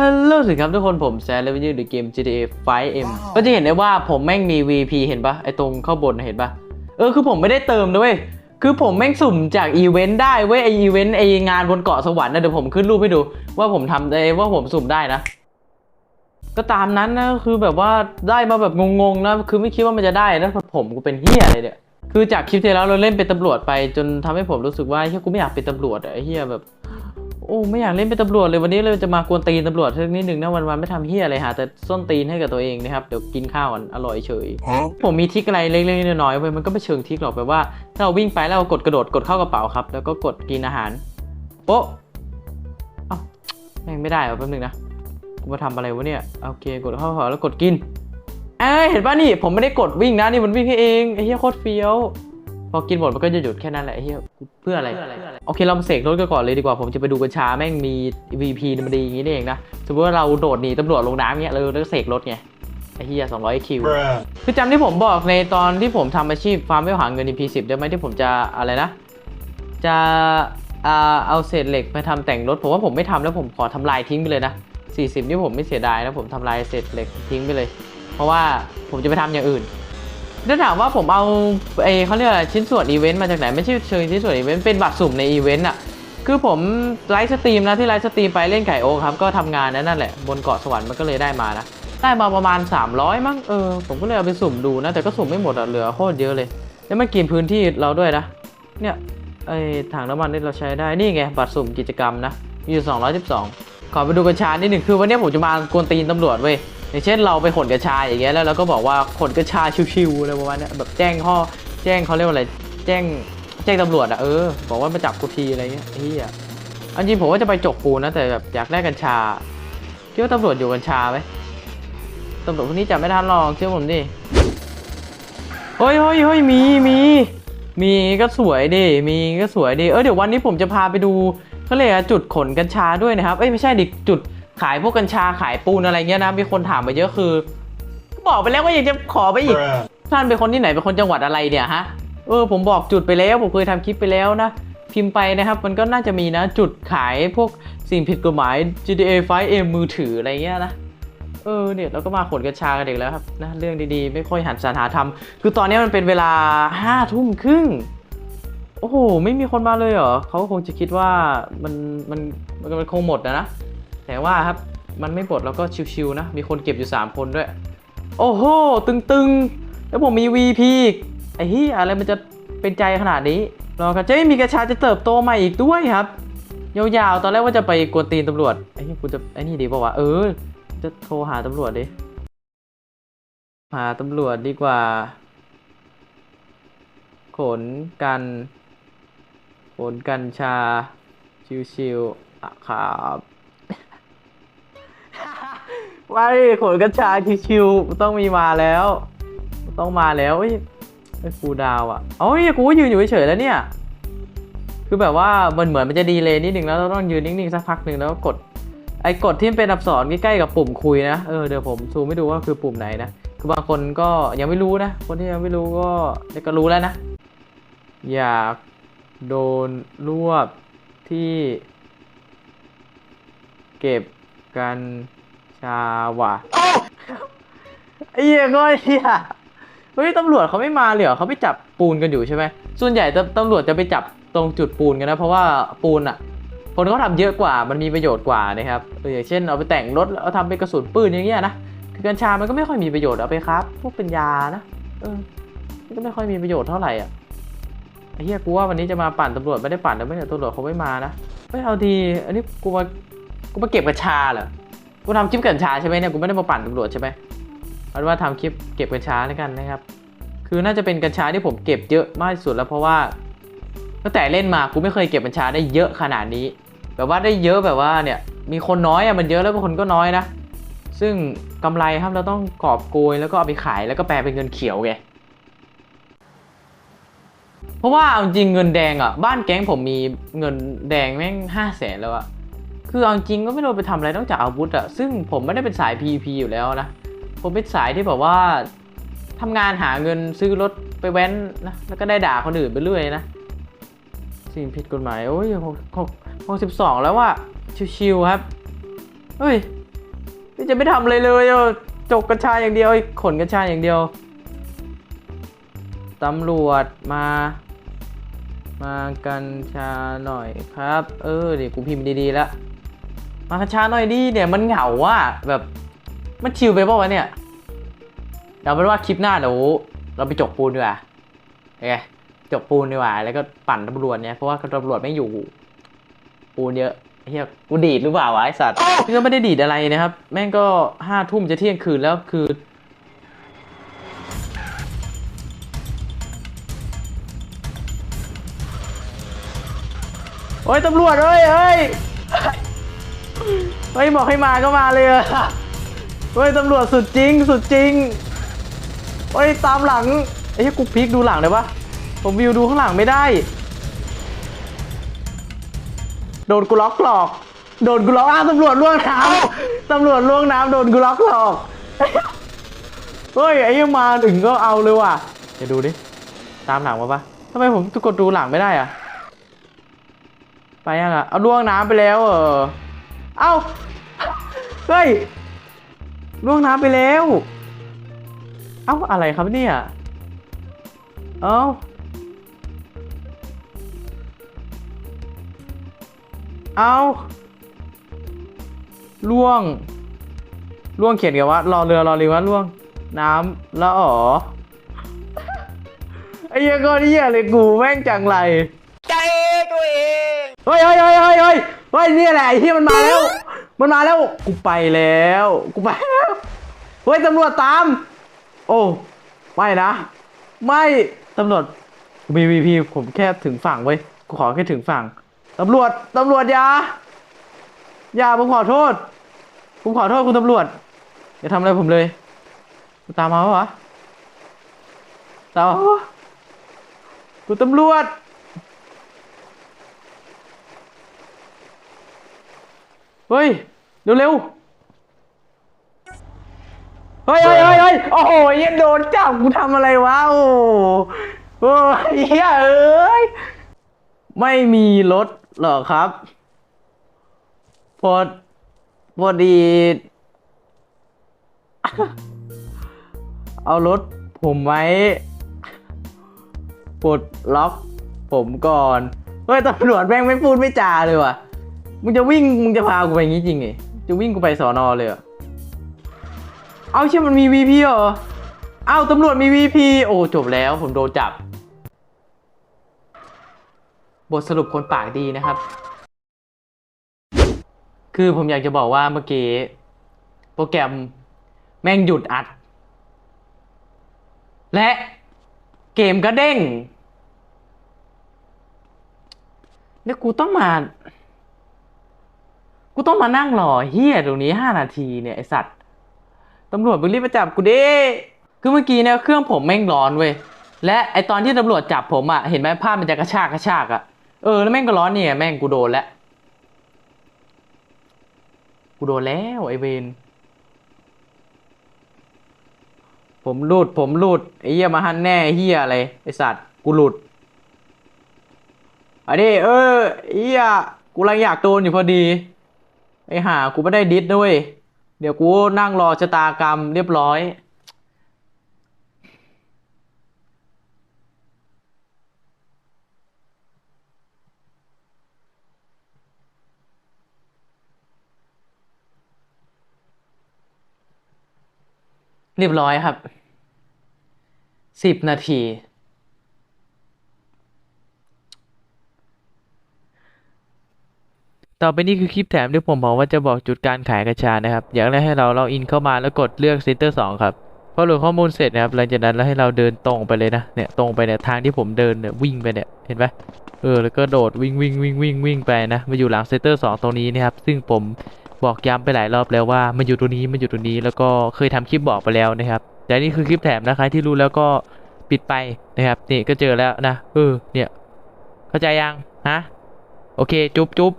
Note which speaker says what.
Speaker 1: ฮัลโหลสวัสดีครับทุกคนผมแซนเลวิวในเกม GTA 5M ก็จะเห็นได้ว่าผมแม่งมี VP เห็นปะไอตรงข้างบนน่ะเห็นปะเออคือผมไม่ได้เติมนะเว้ยคือผมแม่งสุ่มจากอีเวนต์ได้เว้ยไออีเวนต์ไองานบนเกาะสวรรค์นะเดี๋ยวผมขึ้นรูปให้ดู ว่าผมทำได้ว่าผมสุ่มได้นะ ก็ตามนั้นนะคือแบบว่าได้มาแบบงงๆนะคือไม่คิดว่ามันจะได้นะผมกูเป็นเฮียอะไรเนี่ยคือจากคลิปที่แล้วเราเล่นเป็นตำรวจไปจนทำให้ผมรู้สึกว่าเฮียกูไม่อยากเป็นตำรวจอะไอ้เฮียแบบโอ้ไม่อยากเล่นเป็นตำรวจเลยวันนี้เลยจะมากวนตีนตำรวจสักนิดหนึ่งนะวันวันๆไม่ทำเฮียอะไรหาแต่ส้นตีนให้กับตัวเองนะครับเดี๋ยวกินข้าวกันอร่อยเฉย ผมมีทิกอะไรเล็กๆน้อยๆเว้ยมันก็ไม่เชิงทิกหรอกแบบว่าถ้าเราวิ่งไปแล้วเรากดกระโดดกดเข้ากระเป๋าครับ แล้วก็กดกินอาหารโป๊ะเอ้าแม่งไม่ได้เหรอแป๊บนึงนะกูมาทำอะไรวะเนี่ยโอเคกดเข้ากระเป๋าแล้วกดกินเอ้ยเห็นป่ะนี่ผมไม่ได้กดวิ่งนะนี่มันวิ่งให้เองไอ้เหี้ยโคตรเฟี้ยว พอกินหมดมันก็จะหยุดแค่นั้นแหละไอ้เหี้ยเพื่ออะไร โอเคเรามาเสกรถกันก่อนเลยดีกว่าผมจะไปดูกัญชาแม่งมี VP มันดีอย่างนี้นี่เองนะ สมมติว่าเราโดดหนีตำรวจลงน้ำเงี้ยเราเราเสกรถไงไอ้เหี้ย200 คิว
Speaker 2: Bruh.
Speaker 1: คือจำที่ผมบอกในตอนที่ผมทำอาชีพฟาร์มไม่หาเงิน EP10 ได้ไหมที่ผมจะอะไรนะ จะอ่าเอาเศษเหล็กไปทำแต่งรถ ผมว่าผมไม่ทำแล้วผมขอทำลายทิ้งไปเลยนะ 40 นี่ผมไม่เสียดายนะผมทำลายเศษเหล็กทิ้งไปเลย เพราะว่าผมจะไปทำอย่างอื่น ถ้าถามว่าผมเอาเอเขาเรียกอะไรชิ้นส่วนอีเวนต์มาจากไหน ไม่ใช่เชิงชิ้นส่วนอีเวนต์เป็นบัตรสุ่มในอีเวนต์อะคือผมไลฟ์สตรีมนะที่ไลฟ์สตรีมไปเล่นไก่โอครับก็ทำงานนั่นแหละบนเกาะสวรรค์มันก็เลยได้มานะได้มาประมาณ 300 มั้งเออผมก็เลยเอาไปสุ่มดูนะ แต่ก็สุ่มไม่หมดอะเหลือโคตรเยอะเลย แล้วมันกินพื้นที่เราด้วยนะ เนี่ยไอถังน้ำมันนี่เราใช้ได้นี่ไงบัตรสุ่มกิจกรรมนะมีอยู่212ขอไปดูกัญชานิดหนึ่งคือวันนี้ผมจะมากวนตีนตำรวจเว้ย อย่างเช่นเราไปขนกัญชาอย่างเงี้ยแล้วเราก็บอกว่าขนกัญชาชิวๆอะไรประมาณนี้แบบแจ้งข้อแจ้งเขาเรียกว่าอะไรแจ้งแจ้งตำรวจอะเออบอกว่ามาจับกูทีอะไรเงี้ยเฮียอันจริงผมว่าจะไปจกปูนะแต่แบบอยากได้กัญชาคิดว่าตำรวจอยู่กัญชาไหมตำรวจพวกนี้จับไม่ทันหรอกเชื่อผมดิเฮ้ยเฮ้ยเฮ้ยมีมีมีก็สวยดิมีก็สวยดิเออเดี๋ยววันนี้ผมจะพาไปดูเขาเรียกอะจุดขนกัญชาด้วยนะครับเอ้ยไม่ใช่ดิจุด ขายพวกกัญชาขายปูนอะไรเงี้ยนะ มีคนถามมาเยอะคือ บอกไปแล้วว่าอยากจะขอไปอีก
Speaker 2: Bruh.
Speaker 1: ท่านเป็นคนที่ไหนเป็นคนจังหวัดอะไรเนี่ยฮะ เออผมบอกจุดไปแล้วผมเคยทำคลิปไปแล้วนะ พิมพ์ไปนะครับ มันก็น่าจะมีนะจุดขายพวกสิ่งผิดกฎหมาย GTA 5M มือถืออะไรเงี้ยนะเออเนี่ยเราก็มาขนกัญชากันเด็กแล้วครับนะเรื่องดีๆ ไม่ค่อยหันสรรหาทำคือตอนนี้มันเป็นเวลาห้าทุ่มครึ่งโอ้โหไม่มีคนมาเลยเหรอเขาคงจะคิดว่ามันมันมันมันคงหมดนะนะ แต่ว่าครับมันไม่หมดแล้วก็ชิวๆนะ มีคนเก็บอยู่ 3 คนด้วย โอ้โห ตึงๆ แล้วผมมี VP อีกไอ้เฮียอะไรมันจะเป็นใจขนาดนี้รอกันจะไม่มีกระชาจะเติบโตใหม่อีกด้วยครับ ยาวๆ ตอนแรกว่าจะไปกวนตีนตำรวจไอ้นี่กูจะไอ้นี่ดีป่าวะเออ จะโทรหาตำรวจดิ หาตำรวจดีกว่า ขนกัน ขนกัญชา ชิวๆอะครับ ไม่ขนกัญชาชิวๆต้องมีมาแล้ว ต้องมาแล้วเอ้ไอ้กูดาวอะเอ้ยกูยืนอยู่เฉยๆแล้วเนี่ย คือแบบว่ามันเหมือนมันจะดีเลยนิดนึงแล้วเราต้องยืนนิ่งๆสักพักหนึ่งแล้วกด ไอ้กดที่เป็นอักษรใกล้ๆกับปุ่มคุยนะเออเดี๋ยวผมซูมให้ดูว่าคือปุ่มไหนนะคือบางคนก็ยังไม่รู้นะ คนที่ยังไม่รู้ก็เดี๋ยวก็รู้แล้วนะ อยากโดนรวบที่ เก็บกัน ชาว่ะไอ้เหี้ยก็ไอ้เหี้ยเฮ้ยตำรวจเขาไม่มาเลยเหรอเขาไปจับปูนกันอยู่ใช่ไหมส่วนใหญ่ตตำรวจจะไปจับตรงจุดปูนกันนะ เพราะว่าปูนอะคนเขาทำเยอะกว่ามันมีประโยชน์กว่านะครับอย่างเช่นเอาไปแต่งรถแล้วเอาทำเป็นกระสุนปืนอย่างเงี้ยนะคือกัญชามันก็ไม่ค่อยมีประโยชน์เอาไปครับ พวกเป็นยานะเออก็ไม่ค่อยมีประโยชน์เท่าไหร่อะไอ้เหี้ยกูว่าวันนี้จะมาปั่นตำรวจไม่ได้ปั่นแต่ไม่ได้ตำรวจเขาไม่มานะไม่เอาทีอันนี้กูมากูมาเก็บกัญชาเหรอ กูทำคลิปกัญชาใช่ไหมเนี่ยกูไม่ได้มาปั่นตำรวจใช่ไหมเอาเป็นว่าทำคลิปเก็บกัญชาแล้วกันนะครับ คือน่าจะเป็นกัญชาที่ผมเก็บเยอะมากที่สุดแล้วเพราะว่าตั้งแต่เล่นมากูไม่เคยเก็บกัญชาได้เยอะขนาดนี้ แบบว่าได้เยอะแบบว่าเนี่ยมีคนน้อยอะมันเยอะแล้วคนก็น้อยนะซึ่งกำไรครับเราต้องกอบโกยแล้วก็เอาไปขายแล้วก็แปลเป็นเงินเขียวไงเพราะว่าเอาจริงเงินแดงอะบ้านแก๊งผมมีเงินแดงแม่งห้าแสนแล้วอะ คือเอาจริงก็ไม่รู้ไปทำอะไรนอกจากอาวุธอะซึ่งผมไม่ได้เป็นสาย PVP อยู่แล้วนะ ผมเป็นสายที่แบบว่าทำงานหาเงินซื้อรถไปแว้นนะแล้วก็ได้ด่าคนอื่นไปเรื่อยนะสิ่งผิดกฎหมาย โอ้ยหกหกหกสิบสองแล้วว่าชิวๆครับเฮ้ยนี่จะไม่ทำอะไรเลยจกกัญชาอย่างเดียวขนกัญชาอย่างเดียวตำรวจมา มากัญชาหน่อยครับ เออเดี๋ยวกูพิมพ์ดีๆแล้ว มากัญชาหน่อยดิเนี่ยมันเหงาว่ะแบบมันชิลไปเปล่าวะเนี่ยเดี๋ยวเป็นว่าคลิปหน้าเดี๋ยวเราไปจกปูนดีกว่าโอเคจกปูนดีกว่า แล้วก็ปั่นตำรวจเนี่ย เพราะว่าตำรวจไม่อยู่ ปูนเยอะเฮียกูดีดหรือเปล่าวะไอสัตว์นี่ก็ไม่ได้ดีดอะไรนะครับ แม่งก็ห้าทุ่มจะเที่ยงคืนแล้วคือโอ้ยตำรวจเอ้ยเอ้ย เฮ้ยบอกให้มาก็มาเลยอะเฮ้ยตำรวจสุดจริง สุดจริงเฮ้ยตามหลังไอ้เหี้ยกูพลิกดูหลังได้ปะผมวิวดูข้างหลังไม่ได้ โดนกูล็อกหลอก โดนกูล็อกอ้าวตำรวจล่วงน้ำตำรวจล่วงน้ำโดนกูล็อกหลอกเฮ้ยไอ้ยังมาถึงก็เอาเลยว่ะเดี๋ยวดูดิตามหลังมาปะทำไมผมกดดูหลังไม่ได้อะไปยังอะเอาล่วงน้ำไปแล้วเออ เอ้า เฮ้ยล่วงน้ำไปแล้ว เอ้า อะไรครับเนี่ย เอ้า เอาล่วงล่วงเขียนกันว่ารอเรือรอเรือว่าล่วง น้ำแล้วอ๋อไอ้เหี้ยก็เหี้ยเลยกูแม่งจังไร
Speaker 2: ใจตัวเอง
Speaker 1: เฮ้ยเฮ้ยเฮ้ย เฮ้ยเฮ้ยเฮ้ยนี่แหละไอ้เหี้ยมันมาแล้ว มันมาแล้ว กูไปแล้ว กูไปแล้ว เฮ้ยตำรวจตาม โอ้ ไม่นะ ไม่ตำรวจมีวีพีผมแค่ถึงฝั่งเว้ย กูขอแค่ถึงฝั่ง ตำรวจ ตำรวจอย่า อย่าผมขอโทษ ผมขอโทษคุณตำรวจ อย่าทำอะไรผมเลย ตามมาปะวะตามมาปะคุณตำรวจ เฮ้ย เร็วๆเฮ้ยเฮ้ยเฮ้ยเฮ้ยโอ้โหยังโดนจับกูทำอะไรวะ โอ้โหโอ้ยเหี้ยเอ้ย ไม่มีรถเหรอครับ พอ พอดี เอารถผมไว้ปลดล็อกผมก่อน เฮ้ยตำรวจแม่งไม่พูดไม่จาเลยว่ะ มึงจะวิ่งมึงจะพากูไปอย่างงี้จริงไงจะวิ่งกูไปสอนอเลยเหรอเอาเชื่อมันมี VP เหรอเอาตำรวจมี VP โอ้จบแล้วผมโดนจับ บทสรุปคนปากดีนะครับ คือผมอยากจะบอกว่าเมื่อกี้ โปรแกรมแม่งหยุดอัด และเกมก็เด้ง แล้วกูต้องมา ต้องมานั่งรอเฮียตรงนี้ห้านาทีเนี่ยไอสัตว์ตำรวจมึงรีบมาจับกูดิคือเมื่อกี้เนี่ยเครื่องผมแม่งร้อนเว้ยและไอตอนที่ตำรวจจับผมอะเห็นไหมภาพมันจะกระชากกระชากอะเออแล้วแม่งก็ร้อนเนี่ยแม่งกูโดนแล้วกูโดนแล้วไอเวนผมหลุดผมหลุดไอเหี้ยมาหันแน่เหี้ยอะไรไอสัตว์กูหลุดอันนี้เออเหี้ยกูกำลังอยากโดนอยู่พอดี ไอห่ากูไม่ได้ดิสด้วย เดี๋ยวกูนั่งรอชะตากรรมเรียบร้อย เรียบร้อยครับสิบนาที ต่อไปนี้คือคลิปแถมที่ผมบอกว่าจะบอกจุดการขายกัญชานะครับ อย่างแรกให้เราล็อกอินเข้ามาแล้วกดเลือก Center 2 ครับพอโหลดข้อมูลเสร็จนะครับหลังจากนั้นเราให้เราเดินตรงไปเลยนะเนี่ยตรงไปเนี่ยทางที่ผมเดินเนี่ยวิ่งไปเนี่ยเห็นไหมเออแล้วก็โดดวิ่งวิ่งวิ่งวิ่งวิ่งไปนะมาอยู่หลัง Center 2ตรงนี้นะครับซึ่งผมบอกย้ำไปหลายรอบแล้วว่ามันอยู่ตรงนี้มันอยู่ตรงนี้แล้วก็เคยทำคลิปบอกไปแล้วนะครับแต่นี่คือคลิปแถมนะใครที่รู้แล้วก็ปิดไปนะครับนี่ก็เจอแล้วนะเออเนี่ยเข้าใจยังฮะโอเคจุ๊บจุ๊บ